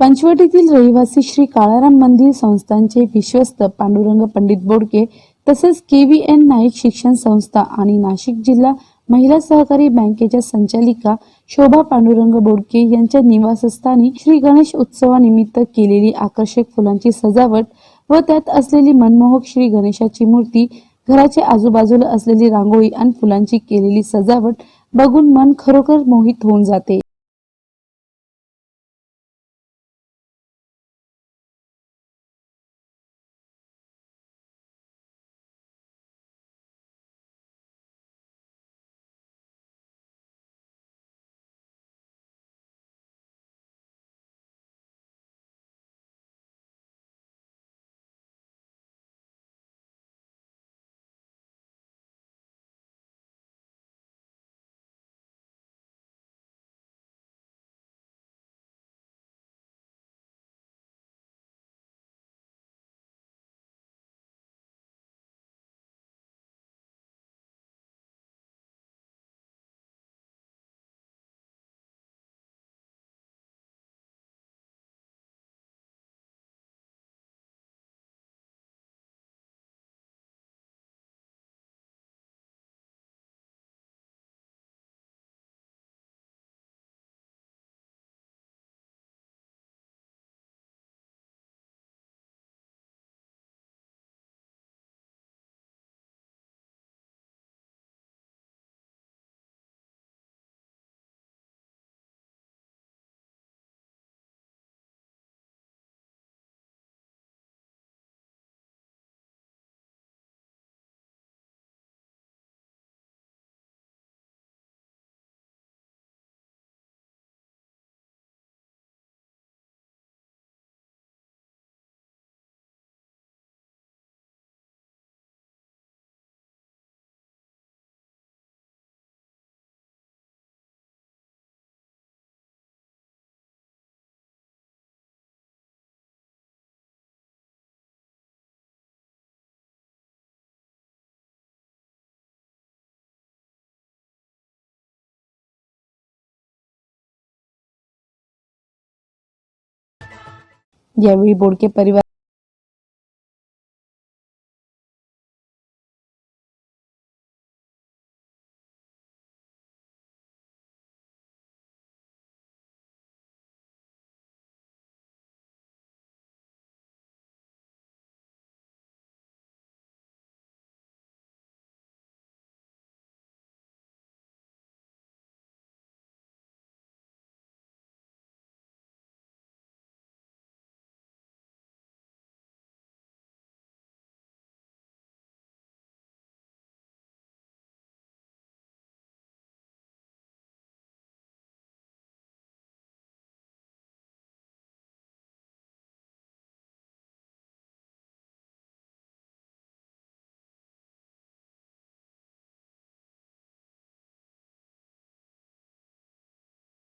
पंचवटीतील रहिवासी श्री काळाराम मंदिर संस्थांचे विश्वस्त पांडुरंग पंडित बोडके तसेच के व्ही एन नाईक शिक्षण संस्था आणि नाशिक जिल्हा महिला सहकारी बँकेच्या संचालिका शोभा पांडुरंग बोडके यांच्या निवासस्थानी श्री गणेश उत्सवानिमित्त केलेली आकर्षक फुलांची सजावट व त्यात असलेली मनमोहक श्री गणेशाची मूर्ती घराच्या आजूबाजूला असलेली रांगोळी आणि फुलांची केलेली सजावट बघून मन खरोखर मोहित होऊन जाते. यावेळी बोडके परिवार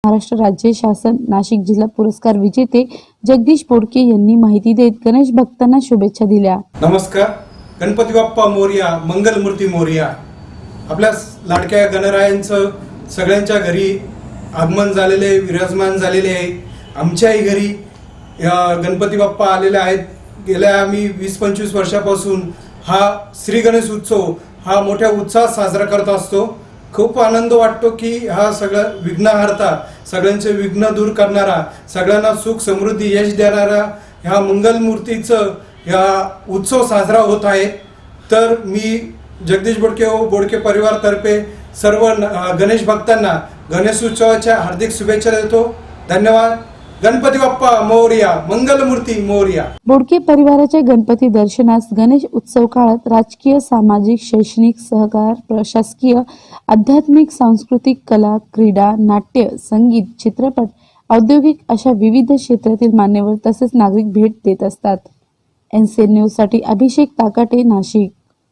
महाराष्ट्र राज्य शासन नाशिक जिल्हा पुरस्कार विजेते जगदीश पोडके यांनी माहिती देत गणेश भक्तांना शुभेच्छा दिल्या. नमस्कार. गणपती बाप्पा मोर्या मंगलमूर्ती मोर्या. आपल्या लाडक्या गणरायांचं सगळ्यांच्या घरी आगमन झालेले आहे विराजमान झालेले आहे. आमच्याही घरी गणपती बाप्पा आलेले आहेत. गेल्या आम्ही वीस पंचवीस वर्षापासून हा श्री गणेश उत्सव हा मोठ्या उत्साहात साजरा करत असतो. खूप आनंद वाटतो की हा सगळं विघ्नहर्ता सगळ्यांचे विघ्न दूर करणारा सगळ्यांना सुख समृद्धी यश देणारा ह्या मंगलमूर्तीचं ह्या उत्सव साजरा होत आहे. तर मी जगदीश बोडके व बोडके परिवारतर्फे सर्व न- गणेश भक्तांना गणेश उत्सवाच्या हार्दिक शुभेच्छा देतो. धन्यवाद. गणपती बाप्पा मोर्या मंगलमूर्ती मोर्या. बोडके परिवाराच्या गणपती दर्शनास गणेश उत्सव काळात राजकीय सामाजिक शैक्षणिक सहकार प्रशासकीय आध्यात्मिक सांस्कृतिक कला क्रीडा नाट्य संगीत चित्रपट औद्योगिक अशा विविध क्षेत्रातील मान्यवर तसेच नागरिक भेट देत असतात. एनसीएन न्यूजसाठी अभिषेक ताकाटे नाशिक.